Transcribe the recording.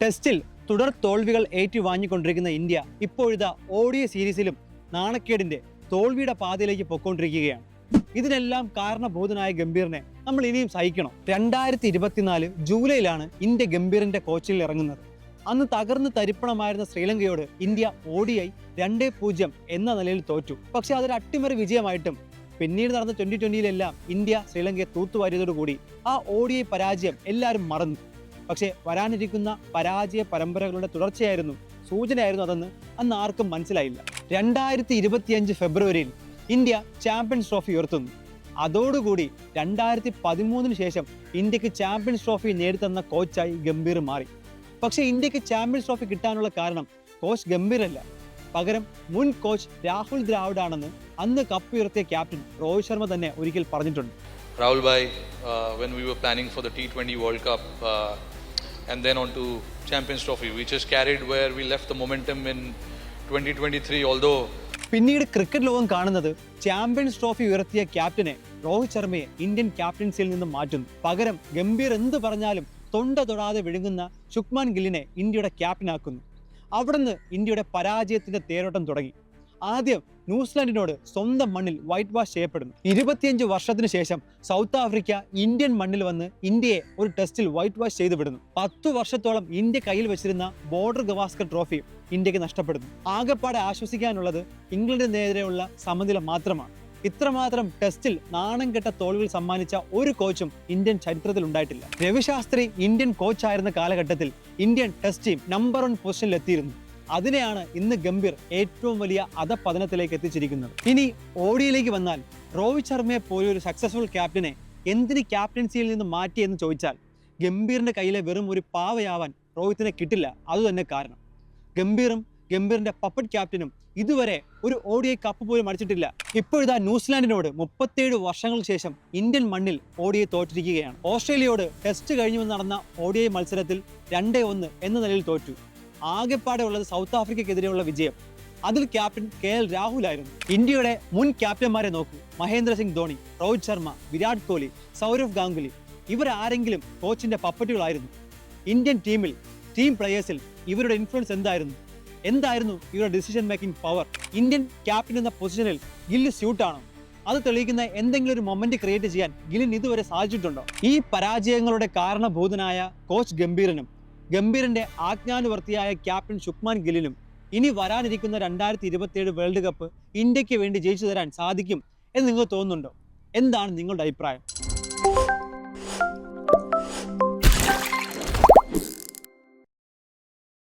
ടെസ്റ്റിൽ തുടർ തോൽവികൾ ഏറ്റുവാങ്ങിക്കൊണ്ടിരിക്കുന്ന ഇന്ത്യ ഇപ്പോഴിതാ ഓഡിയ സീരീസിലും നാണക്കേടിന്റെ തോൽവിയുടെ പാതയിലേക്ക് പൊക്കോണ്ടിരിക്കുകയാണ് ഇതിനെല്ലാം കാരണബോധനായ ഗംഭീറിനെ നമ്മൾ ഇനിയും സഹിക്കണം. രണ്ടായിരത്തി ഇരുപത്തിനാല് ജൂലൈയിലാണ് ഇന്ത്യ ഗംഭീറിന്റെ കോച്ചിൽ ഇറങ്ങുന്നത്. അന്ന് തകർന്ന് തരിപ്പണമായിരുന്ന ശ്രീലങ്കയോട് ഇന്ത്യ ഓഡിയായി രണ്ടേ പൂജ്യം എന്ന നിലയിൽ തോറ്റു. പക്ഷെ അതൊരു അട്ടിമറി വിജയമായിട്ടും പിന്നീട് നടന്ന ട്വന്റി ട്വന്റിയിലെല്ലാം ഇന്ത്യ ശ്രീലങ്കയെ തൂത്തുവാരിയതോടുകൂടി ആ ഓടിയ പരാജയം എല്ലാവരും മറന്നു. പക്ഷേ വരാനിരിക്കുന്ന പരാജയ പരമ്പരകളുടെ തുടർച്ചയായിരുന്നു സൂചനയായിരുന്നു അതെന്ന് അന്ന് ആർക്കും മനസ്സിലായില്ല. രണ്ടായിരത്തി ഇരുപത്തിയഞ്ച് ഫെബ്രുവരിയിൽ ഇന്ത്യ ചാമ്പ്യൻസ് ട്രോഫി ഉയർത്തുന്നു. അതോടുകൂടി രണ്ടായിരത്തി പതിമൂന്നിന് ശേഷം ഇന്ത്യയ്ക്ക് ചാമ്പ്യൻസ് ട്രോഫി നേടിത്തന്ന കോച്ചായി ഗംഭീർ മാറി. പക്ഷേ ഇന്ത്യയ്ക്ക് ചാമ്പ്യൻസ് ട്രോഫി കിട്ടാനുള്ള കാരണം കോച്ച് ഗംഭീരല്ല. പകരം മുൻ കോച്ച് രാഹുൽ ദ്രാവിഡ് ആണെന്ന് അന്ന് കപ്പ് ഉയർത്തിയ ക്യാപ്റ്റൻ രോഹിത് ശർമ്മ തന്നെ ഒരിക്കൽ പറഞ്ഞിട്ടുണ്ട്. Rahul Bhai, when we were planning for the T20 World Cup uh, and then on to Champions Trophy, we just carried where we left the momentum in 2023, although പിന്നീട് cricket ലോകം കാണുന്നത് champions trophy ഉയർത്തിയ ക്യാപ്റ്റനെ Rohit ശർമ്മയെ Indian ക്യാപ്റ്റൻസിയിൽ നിന്ന് മാറ്റുന്നു. പകരം ഗംഭീർ എന്ത് പറഞ്ഞാലും തൊണ്ട തൊടാതെ വിഴുങ്ങുന്ന ശുക്മാൻ ഗില്ലിനെ ഇന്ത്യയുടെ ക്യാപ്റ്റനാക്കുന്നു അവിടുന്ന് ഇന്ത്യയുടെ പരാജയത്തിന്റെ തേരോട്ടം തുടങ്ങി. ആദ്യം ന്യൂസിലാൻഡിനോട് സ്വന്തം മണ്ണിൽ വൈറ്റ് വാഷ് ചെയ്യപ്പെടുന്നു. ഇരുപത്തിയഞ്ച് വർഷത്തിന് ശേഷം സൗത്ത് ആഫ്രിക്ക ഇന്ത്യൻ മണ്ണിൽ വന്ന് ഇന്ത്യയെ ഒരു ടെസ്റ്റിൽ വൈറ്റ് വാഷ് ചെയ്തു വിടുന്നു. പത്തു വർഷത്തോളം ഇന്ത്യ കയ്യിൽ വെച്ചിരുന്ന ബോർഡർ ഗവാസ്കർ ട്രോഫി ഇന്ത്യയ്ക്ക് നഷ്ടപ്പെടുന്നു. ആകെപ്പാടെ ആശ്വസിക്കാനുള്ളത് ഇംഗ്ലണ്ടിനെതിരെയുള്ള സമനില മാത്രമാണ്. ഇത്രമാത്രം ടെസ്റ്റിൽ നാണം കെട്ട തോൽവിൽ സമ്മാനിച്ച ഒരു കോച്ചും ഇന്ത്യൻ ചരിത്രത്തിൽ ഉണ്ടായിട്ടില്ല. രവിശാസ്ത്രി ഇന്ത്യൻ കോച്ചായിരുന്ന കാലഘട്ടത്തിൽ Indian test team number one പൊസിഷനിൽ എത്തിയിരുന്നു. അതിനെയാണ് ഇന്ന് ഗംഭീർ ഏറ്റവും വലിയ അധപതനത്തിലേക്ക് എത്തിച്ചിരിക്കുന്നത്. ഇനി ഓടിയിലേക്ക് വന്നാൽ രോഹിത് ശർമ്മയെ പോലെ ഒരു സക്സസ്ഫുൾ ക്യാപ്റ്റനെ എന്തിന് ക്യാപ്റ്റൻസിയിൽ നിന്ന് മാറ്റി എന്ന് ചോദിച്ചാൽ ഗംഭീറിന്റെ കയ്യിലെ വെറും ഒരു പാവയാവാൻ രോഹിത്തിനെ കിട്ടില്ല. അതുതന്നെ കാരണം. ഗംഭീറും ഗംഭീറിന്റെ പപ്പറ്റ് ക്യാപ്റ്റനും ഇതുവരെ ഒരു ഓഡിഐ കപ്പ് പോലും അടിച്ചിട്ടില്ല. ഇപ്പോഴിതാ ന്യൂസിലാൻഡിനോട് മുപ്പത്തേഴ് വർഷങ്ങൾക്ക് ശേഷം ഇന്ത്യൻ മണ്ണിൽ ഓഡിയെ തോറ്റിരിക്കുകയാണ്. ഓസ്ട്രേലിയയോട് ടെസ്റ്റ് കഴിഞ്ഞു നടന്ന ഓഡിഐ മത്സരത്തിൽ രണ്ടേ ഒന്ന് എന്ന നിലയിൽ തോറ്റു. ആകെപ്പാടെ ഉള്ളത് സൗത്ത് ആഫ്രിക്കയ്ക്കെതിരെയുള്ള വിജയം. അതിൽ ക്യാപ്റ്റൻ കെ എൽ രാഹുലായിരുന്നു. ഇന്ത്യയുടെ മുൻ ക്യാപ്റ്റന്മാരെ നോക്കൂ. മഹേന്ദ്ര സിംഗ് ധോണി രോഹിത് ശർമ്മ വിരാട് കോഹ്ലി സൗരവ് ഗാംഗുലി. ഇവരാരെങ്കിലും കോച്ചിന്റെ പപ്പറ്റുകളായിരുന്നു. ഇന്ത്യൻ ടീമിൽ ടീം പ്ലേയേഴ്സിൽ ഇവരുടെ ഇൻഫ്ലുവൻസ് എന്തായിരുന്നു? എന്തായിരുന്നു ഇവരുടെ decision making power Indian captain എന്ന പൊസിഷനിൽ ഗില്ല് സ്യൂട്ടാണോ അത് തെളിയിക്കുന്ന എന്തെങ്കിലും ഒരു മൊമെന്റ് ക്രിയേറ്റ് ചെയ്യാൻ ഗില്ലിന് ഇതുവരെ സാധിച്ചിട്ടുണ്ടോ? ഈ പരാജയങ്ങളുടെ കാരണഭൂതനായ കോച്ച് ഗംഭീരനും ഗംഭീറിന്റെ ആജ്ഞാനുവർത്തിയായ ക്യാപ്റ്റൻ ശുക്മാൻ ഗില്ലിനും ഇനി വരാനിരിക്കുന്ന രണ്ടായിരത്തി ഇരുപത്തിയേഴ് വേൾഡ് കപ്പ് ഇന്ത്യയ്ക്ക് വേണ്ടി ജയിച്ചു തരാൻ സാധിക്കും എന്ന് നിങ്ങൾ തോന്നുന്നുണ്ടോ? എന്താണ് നിങ്ങളുടെ അഭിപ്രായം?